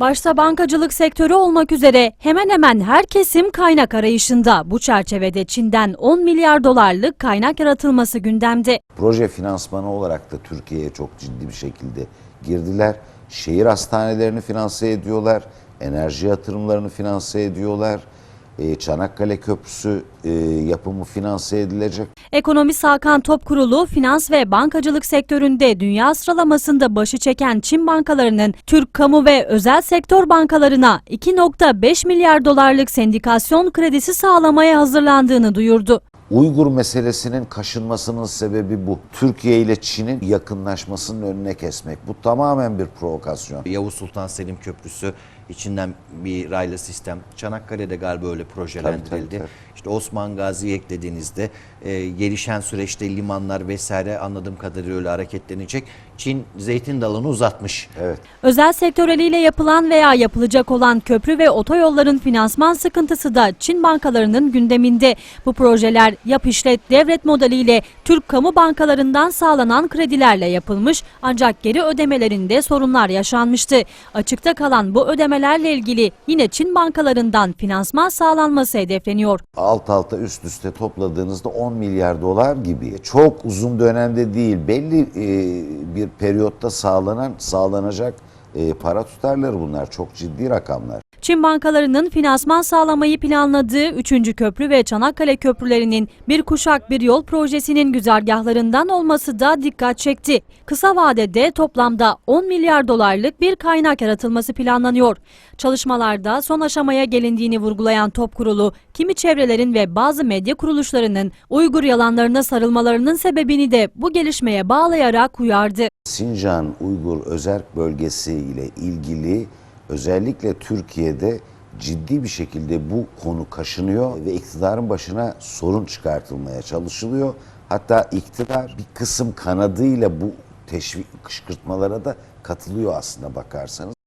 Başta bankacılık sektörü olmak üzere hemen hemen her kesim kaynak arayışında. Bu çerçevede Çin'den 10 milyar dolarlık kaynak yaratılması gündemde. Proje finansmanı olarak da Türkiye'ye çok ciddi bir şekilde girdiler. Şehir hastanelerini finanse ediyorlar, enerji yatırımlarını finanse ediyorlar. Ee, Çanakkale Köprüsü e, yapımı finanse edilecek. Ekonomist Hakan Topkurulu, finans ve bankacılık sektöründe dünya sıralamasında başı çeken Çin bankalarının Türk kamu ve özel sektör bankalarına 2.5 milyar dolarlık sendikasyon kredisi sağlamaya hazırlandığını duyurdu. Uygur meselesinin kaşınmasının sebebi bu. Türkiye ile Çin'in yakınlaşmasının önüne kesmek. Bu tamamen bir provokasyon. Yavuz Sultan Selim Köprüsü içinden bir raylı sistem. Çanakkale'de galiba öyle projelendirildi. Tabii, tabii, tabii. İşte Osman Gazi'yi eklediğinizde e, gelişen süreçte limanlar vesaire anladığım kadarıyla öyle hareketlenecek. Çin zeytin dalını uzatmış. Evet. Özel sektör eliyle yapılan veya yapılacak olan köprü ve otoyolların finansman sıkıntısı da Çin bankalarının gündeminde. Bu projeler yap işlet devlet modeliyle Türk kamu bankalarından sağlanan kredilerle yapılmış ancak geri ödemelerinde sorunlar yaşanmıştı. Açıkta kalan bu ödemelerle ilgili yine Çin bankalarından finansman sağlanması hedefleniyor. alt alta üst üste topladığınızda 10 milyar dolar gibi çok uzun dönemde değil belli bir periyotta sağlanan sağlanacak e, para tutarları bunlar çok ciddi rakamlar. Çin bankalarının finansman sağlamayı planladığı 3. köprü ve Çanakkale köprülerinin bir kuşak bir yol projesinin güzergahlarından olması da dikkat çekti. Kısa vadede toplamda 10 milyar dolarlık bir kaynak yaratılması planlanıyor. Çalışmalarda son aşamaya gelindiğini vurgulayan Top Kurulu, kimi çevrelerin ve bazı medya kuruluşlarının Uygur yalanlarına sarılmalarının sebebini de bu gelişmeye bağlayarak uyardı. Sincan Uygur Özerk Bölgesi ile ilgili özellikle Türkiye'de ciddi bir şekilde bu konu kaşınıyor ve iktidarın başına sorun çıkartılmaya çalışılıyor. Hatta iktidar bir kısım kanadıyla bu teşvik kışkırtmalara da katılıyor aslında bakarsanız.